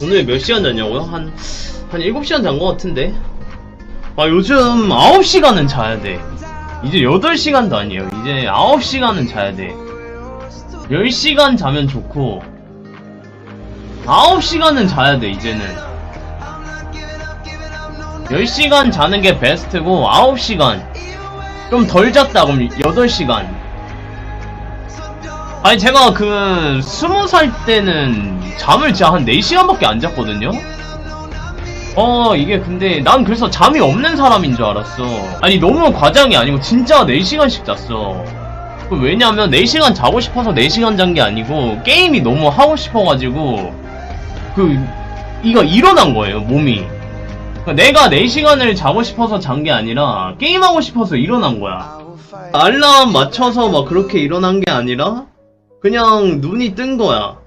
오늘 몇 시간 잤냐고요? 한, 한 7시간 잔 것 같은데? 아, 요즘 9시간은 자야 돼. 이제 8시간도 아니에요. 이제 9시간은 자야 돼. 10시간 자면 좋고, 9시간은 자야 돼, 이제는. 10시간 자는 게 베스트고, 9시간. 좀 덜 잤다, 그럼 8시간. 아니, 제가 그, 20살 때는 잠을 진짜 한 4시간밖에 안 잤거든요? 어, 이게 근데, 난 그래서 잠이 없는 사람인 줄 알았어. 아니, 너무 과장이 아니고, 진짜 4시간씩 잤어. 그 왜냐면, 4시간 자고 싶어서 4시간 잔 게 아니고, 게임이 너무 하고 싶어가지고, 그, 이거 일어난 거예요, 몸이. 그러니까 내가 4시간을 자고 싶어서 잔 게 아니라, 게임하고 싶어서 일어난 거야. 알람 맞춰서 막 그렇게 일어난 게 아니라, 그냥 눈이 뜬 거야.